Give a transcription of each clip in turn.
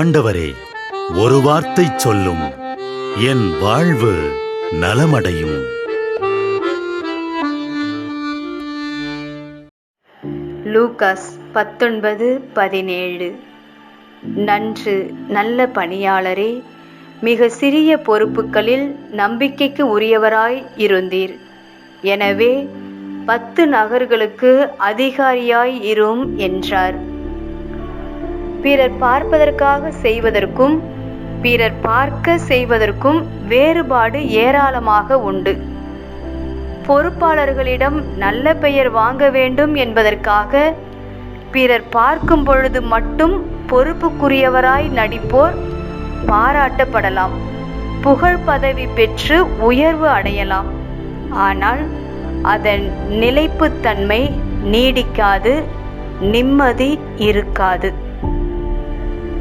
ஆண்டவரே ஒரு வார்த்தை சொல்லும். என் வாழ்வு நலமடையும். லூகாஸ் பத்தொன்பது பதினேழு. நன்று நல்ல பணியாளரே மிக சிறிய பொறுப்புகளில் நம்பிக்கைக்கு உரியவராய் இருந்தீர். எனவே பத்து நகர்களுக்கு அதிகாரியாய் இரும் என்றார். பிறர் பார்ப்பதற்காக செய்வதற்கும் பிறர் பார்க்க செய்வதற்கும் வேறுபாடு ஏராளமாக உண்டு. பொறுப்பாளர்களிடம் நல்ல பெயர் வாங்க வேண்டும் என்பதற்காக பிறர் பார்க்கும் பொழுது மட்டும் பொறுப்புக்குரியவராய் நடிப்போர் பாராட்டப்படலாம். புகழ் பதவி பெற்று உயர்வு அடையலாம். ஆனால் அதன் நிலைப்புத்தன்மை நீடிக்காது நிம்மதி இருக்காது.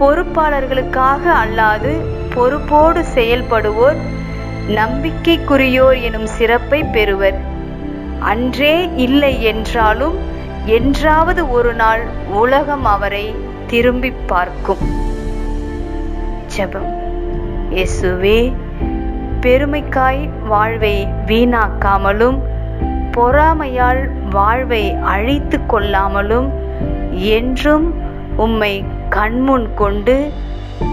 பொறுப்பாளர்களுக்காக அல்லாது பொறுப்போடு செயல்படுவோர் நம்பிக்கைக்குரியோர் எனும் சிறப்பை பெறுவர். அன்றே இல்லை என்றாலும் என்றாவது ஒரு நாள் உலகம் அவரை திரும்பி பார்க்கும். ஜெபம். இயேசுவே பெருமைக்காய் வாழ்வை வீணாக்காமலும் பொறாமையால் வாழ்வை அழித்து கொள்ளாமலும் என்றும் உம்மை கண்முன் கொண்டு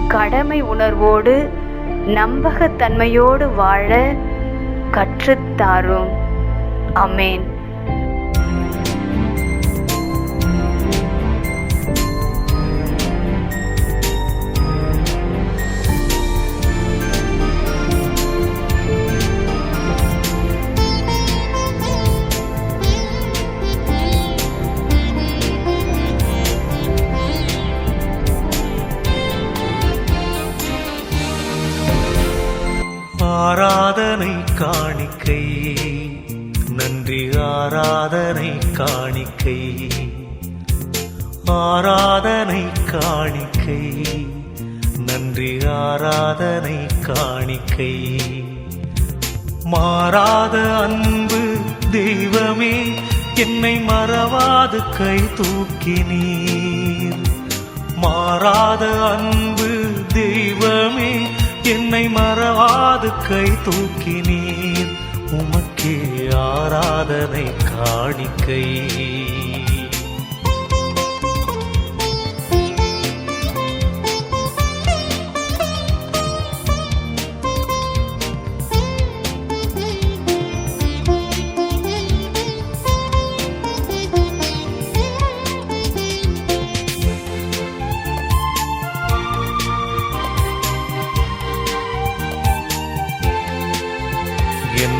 கடமை உணர்வோடு நம்பகத்தன்மையோடு வாழ கற்றுத்தாரும் அமேன். ஆராதனை காணிக்கை. நன்றி ஆராதனை காணிக்கை. ஆராதனை காணிக்கை. நன்றி ஆராதனை காணிக்கை. மாறாத அன்பு தெய்வமே என்னை மறவாது கை தூக்கினீர் மாறாத அன்பு தெய்வமே என்னை மறவாது கை தூக்கினீர் உமக்கே ஆராதனை காணிக்கை.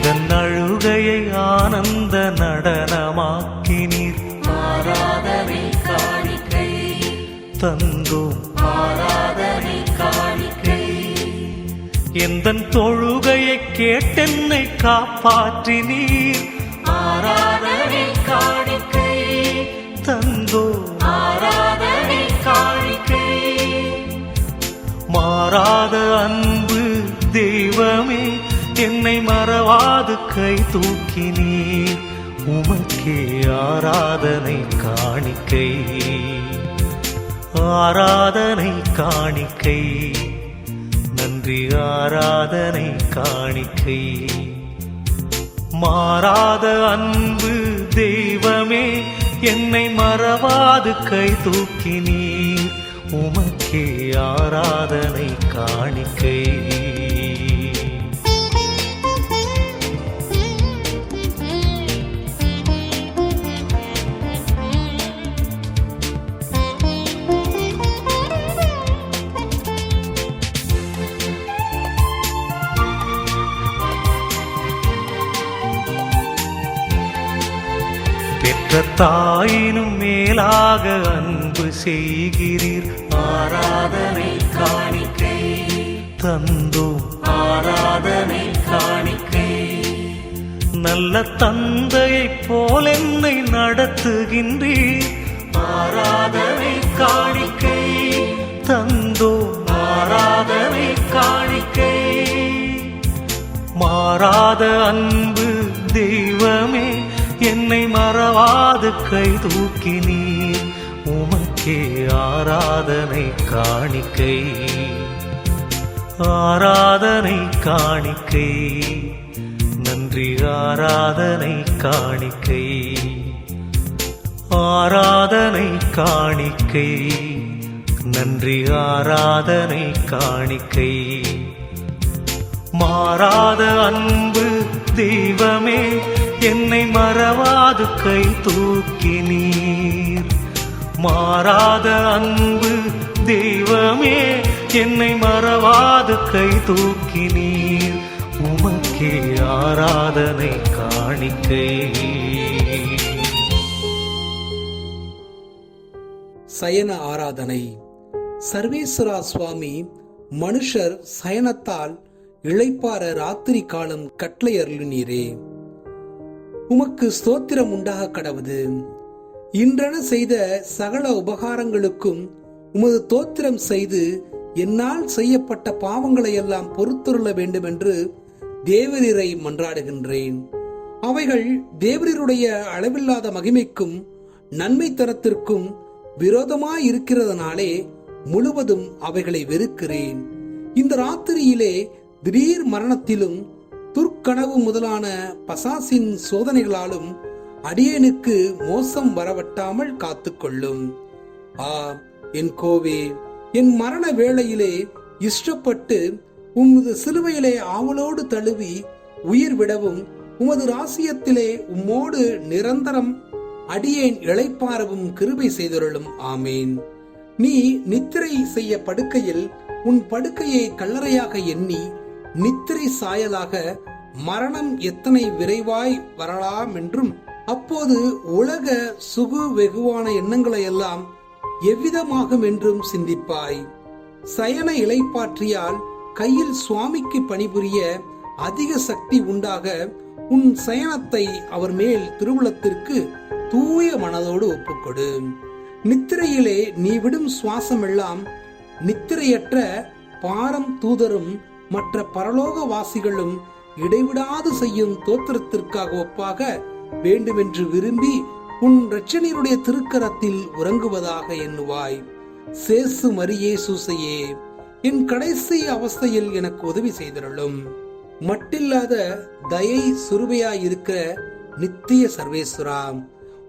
இதன் அழுகையை ஆனந்த நடனமாக்கினீர். ஆராதனை காணிக்கை தந்தோம். ஆராதனை காணிக்கை எந்த தொழுகையை கேட்டென்னை காப்பாற்றினீர். ஆராதனை காணிக்கை தந்தோ ஆராதனை காணிக்கை மாறாத அன்பு தெய்வமே. என்னை மறவாது கை தூக்கினீர் உமக்கே ஆராதனை காணிக்கை. ஆராதனை காணிக்கை. நன்றி ஆராதனை காணிக்கை. மாறாத அன்பு தெய்வமே என்னை மறவாது கை தூக்கினீர் உமக்கே ஆராதனை காணிக்கை. பெற்ற தாயினும் மேலாக அன்பு செய்கிறீர். ஆராதனை காணிக்கை. தந்தோம். ஆராதனை காணிக்கை. நல்ல தந்தையைப் போல் என்னை நடத்துகின்றீர். ஆராதனை காணிக்கை. தந்தோம். ஆராதனை காணிக்கை. மாறாத அன்பு என்னை மறவாது கை தூக்கினீர் உமக்கு உமக்கே ஆராதனை காணிக்கை. ஆராதனை காணிக்கை. நன்றி ஆராதனை காணிக்கை. ஆராதனை காணிக்கை. நன்றி ஆராதனை காணிக்கை. மாறாத அன்பு தெய்வமே என்னை மறவாது கை தூக்கி நீர். மாறாத அன்பு தெய்வமே என்னை மறவாது கை தூக்கி நீர். உமக்கே ஆராதனை காணிக்கை. சயன ஆராதனை. சர்வேஸ்வரா சுவாமி மனுஷர் சயனத்தால் இழைப்பார ராத்திரி காலம் கட்டளை நீரே உமக்கு ஸ்தோத்திரம் உண்டாக கடவுது. இன்றென செய்த சகல உபகாரங்களுக்கும் உமது தோத்திரம் செய்து என்னால் செய்யப்பட்ட பாவங்களை எல்லாம் பொறுத்துருள வேண்டும் என்று தேவரீரை மன்றாடுகின்றேன். அவைகள் தேவரீருடைய அளவில்லாத மகிமைக்கும் நன்மை தரத்திற்கும் விரோதமாய் இருக்கிறதுனாலே முழுவதும் அவைகளை வெறுக்கிறேன். இந்த ராத்திரியிலே திடீர் மரணத்திலும் துர்க்கனவு முதலான பசாசின் சோதனைகளாலும் அடியேனுக்கு மோசம் வரவட்டாமல் காத்துக்கொள்ளும். ஆ என் கோவே என் மரண வேளையிலே இஷ்டப்பட்டு உமது சிலுவையிலே ஆவலோடு தழுவி உயிர் விடவும் உமது ராசியத்திலே உம்மோடு நிரந்தரம் அடியேன் இழைப்பாரவும் கிருபை செய்தொருளும். ஆமேன். நீ நித்திரை செய்ய படுக்கையில் உன் படுக்கையை கல்லறையாக எண்ணி நித்திரை சாயலாக மரணம் எத்தனை விரைவாய் வரலாம் என்றும் அப்போது உலக சுகு வெகுவான எண்ணங்களை எல்லாம் எவ்விதமாகும் என்றும் சிந்திப்பாய். சயன இலைப்பாற்றியால் கையில் சுவாமிக்கு பணிபுரிய அதிக சக்தி உண்டாக உன் சயனத்தை அவர் மேல் திருவுளத்திற்கு தூய மனதோடு ஒப்புக்கொடு. நித்திரையிலே நீ விடும் சுவாசமெல்லாம் நித்திரையற்ற பாரம் தூதரும் மற்ற பரலோக வாசிகளும் இடைவிடாது செய்யும் தோத்திரத்திற்காக ஒப்பாக வேண்டுமென்று விரும்பி உன் இரட்சணியருடைய திருக்கரத்தில் உறங்குவதாக எண்ணுவாய். சேசு மரியே சூசையே என் கடைசி அவஸ்தையில் எனக்கு உதவி செய்திருளும். மட்டில்லாத தயை சுருபையாய் இருக்கிற நித்திய சர்வேஸ்வரா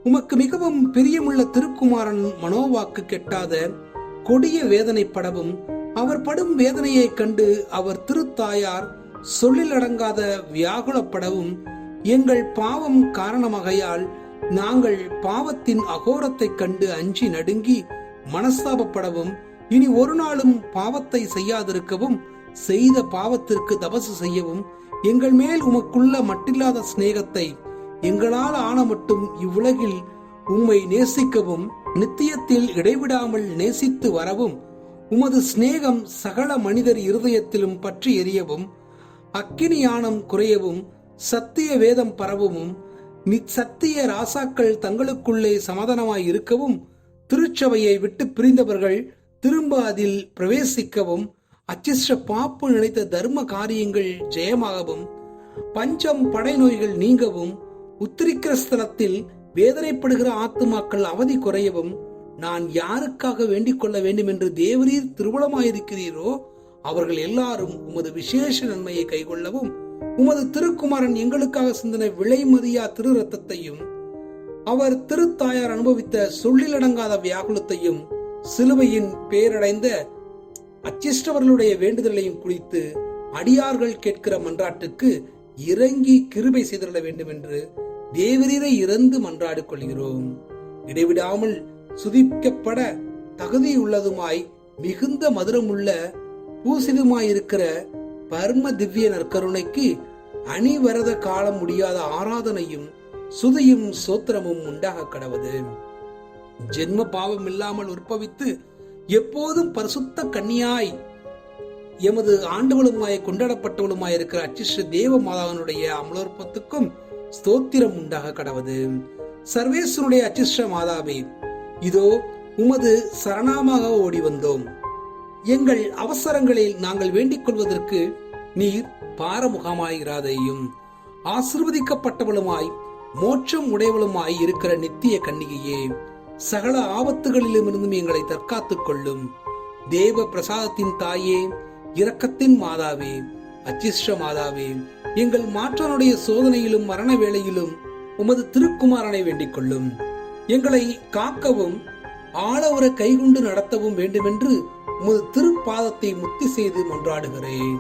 உமக்கு மிகவும் பிரியமுள்ள திருக்குமாரன் மனோவாக்கு கெட்டாத கொடிய வேதனைப்படவும் அவர் படும் வேதனையைக் கண்டு அவர் திருத்தாயார் சொல்லிலடங்காத வியாகுலப்படவும் எங்கள் பாவம் காரணமாகையால் நாங்கள் பாவத்தின் அகோரத்தைக் கண்டு அஞ்சி நடுங்கி மனஸ்தாபப்படவும் இனி ஒரு நாளும் பாவத்தை செய்யாதிருக்கவும் செய்த பாவத்திற்கு தபசு செய்யவும் எங்கள் மேல் உமக்குள்ள மட்டில்லாத சிநேகத்தை எங்களால் ஆன மட்டும் இவ்வுலகில் உம்மை நேசிக்கவும் நித்தியத்தில் இடைவிடாமல் நேசித்து வரவும் உமது சிநேகம் சகல மனிதர் இருதயத்திலும் பற்றி எரியவும் அக்கினியானம் குறையவும் சத்திய வேதம் பரவவும் நிச்சத்திய ராசாக்கள் தங்களுக்குள்ளே சமாதானமாய் இருக்கவும் திருச்சபையை விட்டு பிரிந்தவர்கள் திரும்ப அதில் பிரவேசிக்கவும் அச்சிஷ்ட பாப்பு நினைத்த தர்ம காரியங்கள் ஜெயமாகவும் பஞ்சம் படை நோய்கள் நீங்கவும் உத்திரிக்கிற ஸ்தலத்தில் வேதனைப்படுகிற ஆத்துமாக்கள் அவதி குறையவும் நான் யாருக்காக வேண்டிக் கொள்ள வேண்டும் என்று தேவரீர் திருவளமாயிருக்கிறீரோ அவர்கள் எல்லாரும் உமது விசேஷ நன்மையை கைகொள்ளவும் உமது திருக்குமாரன் எங்களுக்காக சிந்தன விலை மதியா திரு ரத்தத்தையும் அவர் திருத்தாயார் அனுபவித்த சொல்லிலடங்காத வியாகுலத்தையும் சிலுவையின் பேரடைந்த அச்சிஷ்டவர்களுடைய வேண்டுதலையும் குறித்து அடியார்கள் கேட்கிற மன்றாட்டுக்கு இறங்கி கிருபை செய்திட வேண்டும் என்று தேவரீரை இறந்து மன்றாடு கொள்கிறோம். இடைவிடாமல் சுதிக்கப்பட தகுதியுள்ளதுமாய் மிகுந்த மதுரமுள்ள பூசிதுமாயிருக்கிற பர்ம திவ்ய நற்கருணைக்கு அணிவரத காலம் முடியாத ஆராதனையும் சுதியும் சோத்திரமும் உண்டாக கடவுது. ஜென்ம பாவம் இல்லாமல் உற்பவித்து எப்போதும் பரிசுத்த கன்னியாய் எமது ஆண்டுகளுமாய் கொண்டாடப்பட்டவளுமாய் இருக்கிற அச்சிஷ்ட தேவ மாதாவனுடைய அமலோற்பத்துக்கும் ஸ்தோத்திரம் உண்டாக கடவுது. சர்வேஸ்வனுடைய அச்சிஷ்ட மாதாவே இதோ உமது சரணாமாக ஓடி வந்தோம். எங்கள் அவசரங்களில் நாங்கள் வேண்டிக் கொள்வதற்கு நீர் பாரமுகமாயிராதையும். ஆசிர்வதிக்கப்பட்டவளுமாய் மோட்சம் உடையவளுமாய் இருக்கிற நித்திய கன்னிகையே சகல ஆபத்துகளிலுமிருந்தும் எங்களை தற்காத்துக் கொள்ளும். தேவ பிரசாதத்தின் தாயே இரக்கத்தின் மாதாவே அச்சிஷ்ட மாதாவே எங்கள் மாற்றனுடைய சோதனையிலும் மரண வேளையிலும் உமது திருக்குமாரனை வேண்டிக் கொள்ளும். எங்களை காக்கவும் ஆளவர கைகொண்டு நடத்தவும் வேண்டுமென்று உமது திருப்பாதத்தை முத்தி செய்து மன்றாடுகிறேன்.